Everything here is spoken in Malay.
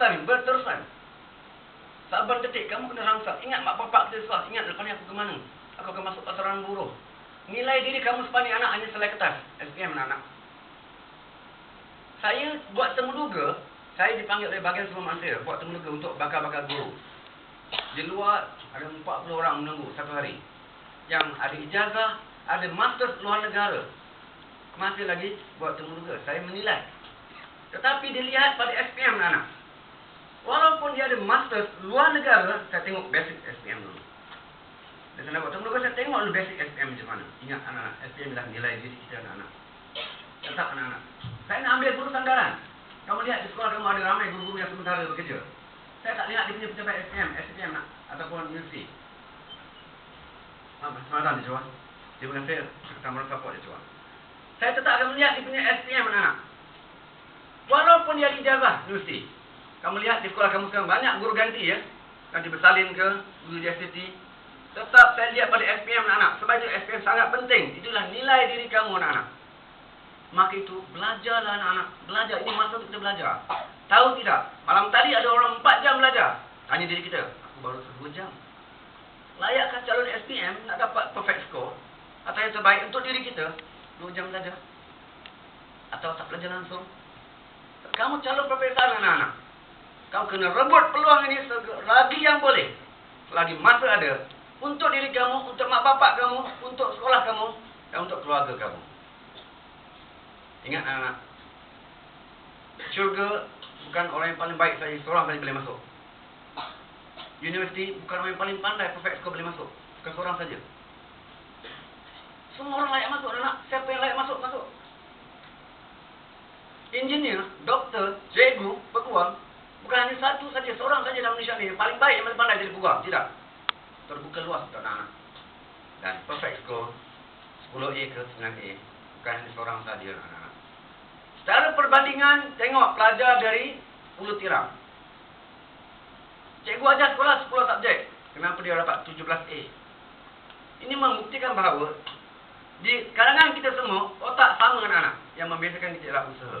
bertahan, berterusan. Sabar detik, kamu kena rangsang. Ingat mak bapak kita susah. Ingat lepas ni aku ke mana? Aku akan masuk pasaran buruh. Nilai diri kamu sepanding anak hanya selai kertas. SPM anak-anak. Saya buat temuduga, saya dipanggil oleh bahagian semua masa buat temuduga untuk bakar-bakar guru. Di luar ada 40 orang menunggu satu hari. Yang ada ijazah, ada master luar negara. Masih lagi buat temuduga. Saya menilai. Tetapi dilihat pada SPM anak-anak. Walaupun dia ada master luar negara, saya tengok basic SPM dulu. Dan saya nak buat saya tengok dulu basic SPM macam mana. Ingat anak-anak, SPM dah nilai diri kita anak-anak. Tetap anak-anak. Saya nak ambil guru sanggaran. Kamu lihat di sekolah kamu ada ramai guru-guru yang sementara bekerja. Saya tak lihat dia punya pejabat SPM, SPM nak, ataupun universiti. Ah, semalam dia jual. Dia bukan saya, Sekretar Mereka Support dia jual. Saya tetap akan melihat dia punya SPM anak-anak. Walaupun dia ada ijazah universiti. Kamu lihat di sekolah kamu sekarang banyak guru ganti ya. Ganti bersalin ke, STT. Tetap saya lihat pada SPM anak-anak. Sebab itu SPM sangat penting. Itulah nilai diri kamu anak-anak. Maka itu belajarlah anak-anak. Belajar. Ini masa kita belajar. Tahu tidak? Malam tadi ada orang 4 jam belajar. Tanya diri kita. Aku baru 2 jam. Layakkah calon SPM nak dapat perfect score? Atau yang terbaik untuk diri kita? 2 jam belajar. Atau tak belajar langsung? Kamu calon profesor anak-anak. Kau kena rebut peluang ini lagi yang boleh. Selagi masa ada. Untuk diri kamu, untuk mak bapak kamu, untuk sekolah kamu, dan untuk keluarga kamu. Ingat anak-anak. Syurga bukan orang yang paling baik saja. Seorang saja boleh masuk. Universiti bukan orang yang paling pandai, perfect score boleh masuk. Bukan seorang saja. Semua orang layak masuk, anak. Siapa yang layak masuk, masuk. Engineer, doktor, cikgu, peguam, Bukan hanya satu saja, seorang saja dalam Malaysia ni. Yang paling baik, yang paling pandai jadi peguam. Tidak. Terbuka luas untuk anak-anak. Dan perfect score, 10A ke 9A. Bukan hanya seorang saja anak-anak. Secara perbandingan, tengok pelajar dari Pulau Tiram. Cikgu ajar sekolah 10 subjek. Kenapa dia dapat 17A? Ini membuktikan bahawa di kalangan kita semua, otak sama anak-anak yang membiasakan kita dalam usaha.